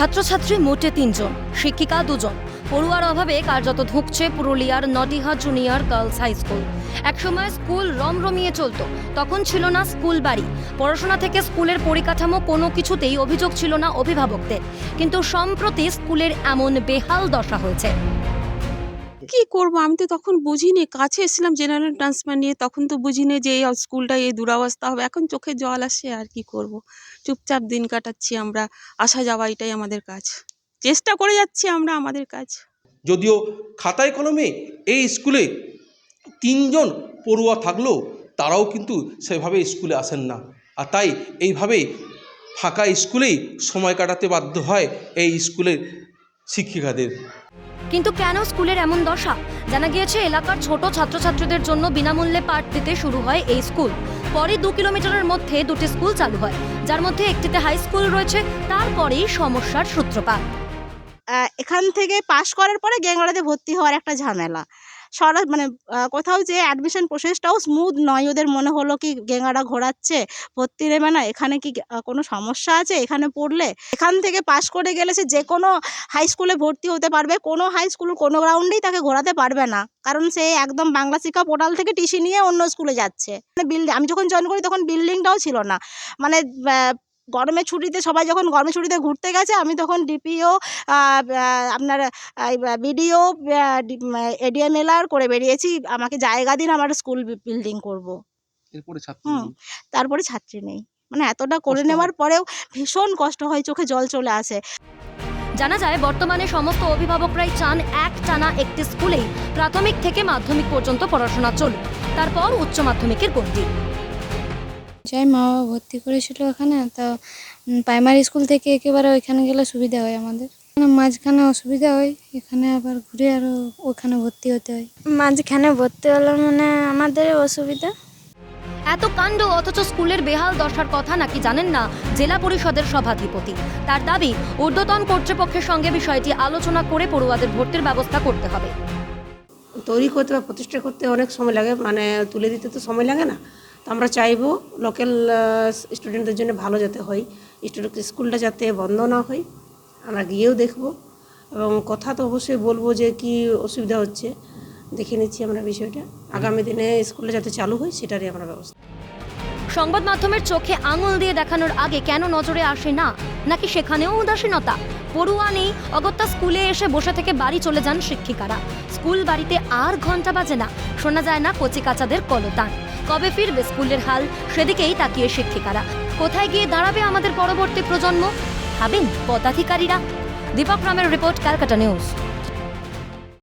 ছাত্রছাত্রী মোটে তিনজন, শিক্ষিকা দুজন। পড়ুয়ার অভাবে কার্যত ধুঁকছে পুরুলিয়ার Nadiha junior girls high school. একসময় স্কুল রমরমিয়ে চলত, তখন ছিল না স্কুল বাড়ি। পড়াশোনা থেকে স্কুলের পরিকাঠামো কোনো কিছুতেই অভিযোগ ছিল না অভিভাবকদের। কিন্তু সম্প্রতি স্কুলের এমন বেহাল দশা হয়েছে। কি করব? আমি তো তখন বুঝিনি। কাছে এসেছিলাম জেনারেল ট্রান্সফার নিয়ে, তখন তো বুঝিনি যে এই স্কুলটা এই দুরাবস্থা হবে। এখন চোখে জল আসে, আর কি করব? চুপচাপ দিন কাটাচ্ছি আমরা। আসা যাওয়া এটাই আমাদের কাজ। চেষ্টা করে যাচ্ছি আমরা আমাদের কাজ। যদিও খাতায় কলমে এই স্কুলে তিনজন পড়ুয়া থাকলেও তারাও কিন্তু সেভাবে স্কুলে আসেন না। আর তাই এইভাবে ফাঁকা স্কুলেই সময় কাটাতে বাধ্য হয় এই স্কুলের শিক্ষিকাদের। কিন্তু কেন স্কুলের এমন দশা? জানা গিয়েছে, এলাকার ছোট ছাত্রছাত্রীদের জন্য বিনামূল্যে পাঠ দিতে শুরু হয় এই স্কুল। পরে দু কিলোমিটারের মধ্যে দুটি স্কুল চালু হয়, যার মধ্যে একটিতে হাই স্কুল রয়েছে, তারপরেই সমস্যার সূত্রপাত। এখান থেকে পাশ করার পরে গেঙ্গড়াতে ভর্তি হওয়ার একটা ঝামেলা। সরা মানে কোথাও যে অ্যাডমিশন প্রসেসটাও স্মুথ নয়। ওদের মনে হলো কি গেঙ্গাড়া ঘোরাচ্ছে, ভর্তি নেবে না, এখানে কি কোনো সমস্যা আছে? এখানে পড়লে, এখান থেকে পাশ করে গেলে সে যে কোনো হাই স্কুলে ভর্তি হতে পারবে। কোনো হাই স্কুল কোনো গ্রাউন্ডেই তাকে ঘোরাতে পারবে না। কারণ সে একদম বাংলা শিক্ষা পোর্টাল থেকে টিসি নিয়ে অন্য স্কুলে যাচ্ছে। মানে বিল্ডিং আমি যখন জয়েন করি তখন বিল্ডিংটাও ছিল না। মানে গরমের ছুটিতে সবাই যখন গরমের ছুটিতে ঘুরতে গেছে আমি তখন ডিপিও আপনার বিডিও এডিএমএলআর করে বেরিয়েছি। আমাকে জায়গা দিন আমার স্কুল বিল্ডিং করব। হুম। তারপরে ছাত্রী নেই। মানে এতটা করে নেওয়ার পরেও ভীষণ কষ্ট হয় চোখে জল চলে আসে। জানা যায় বর্তমানে সমস্ত অভিভাবকরাই চান এক টানা একটি স্কুলেই প্রাথমিক থেকে মাধ্যমিক পর্যন্ত পড়াশোনা চলুক। তারপর উচ্চ মাধ্যমিকের গণ্ডি। যাই মা বাবা ভর্তি করেছিল ওখানে তো প্রাইমারি স্কুল থেকে একেবারে ওইখানে গেলে সুবিধা হয় আমাদের। মাঝখানে অসুবিধা হয় এখানে আবার ঘুরে আরও ওখানে ভর্তি হতে হয়। মাঝখানে ভর্তি হলে মানে আমাদের অসুবিধা। এত কাণ্ড অথচ স্কুলের বেহাল দশার কথা নাকি জানেন না জেলা পরিষদের সভাধিপতি। তার দাবি ঊর্ধ্বতন কর্তৃপক্ষের সঙ্গে বিষয়টি আলোচনা করে পড়ুয়াদের ভর্তির ব্যবস্থা করতে হবে। তৈরি করতে বা প্রতিষ্ঠা করতে অনেক সময় লাগে মানে তুলে দিতে তো সময় লাগে না। তো আমরা চাইব লোকাল স্টুডেন্টদের জন্য ভালো যাতে হয় স্টুডেন্ট স্কুলটা যাতে বন্ধ না হয়। আমরা গিয়েও দেখব। এবং কথা তো অবশ্যই বলব যে কি অসুবিধা হচ্ছে, দেখে নিচ্ছি আমরা বিষয়টা। আগামী দিনে স্কুলটা যাতে চালু হয়, সেটারই আমরা ব্যবস্থা। সংবাদ মাধ্যমের চোখে আঙুল দিয়ে দেখানোর আগে কেন নজরে আসে না? নাকি সেখানেও উদাসীনতা? পড়ুয়া নেই, অগত্যা স্কুলে এসে বসে থেকে বাড়ি চলে যান শিক্ষিকারা। স্কুল বাড়িতে আর ঘণ্টা বাজে না। শোনা যায় না কচি কাচাদের কলতান। কবে ফিরবে স্কুলের হাল? সেদিকেই তাকিয়ে শিক্ষিকারা। কোথায় গিয়ে দাঁড়াবে আমাদের পরবর্তী প্রজন্ম? ভাবেন পদাধিকারীরা। দীপক রামের রিপোর্ট ক্যালকাটা নিউজ।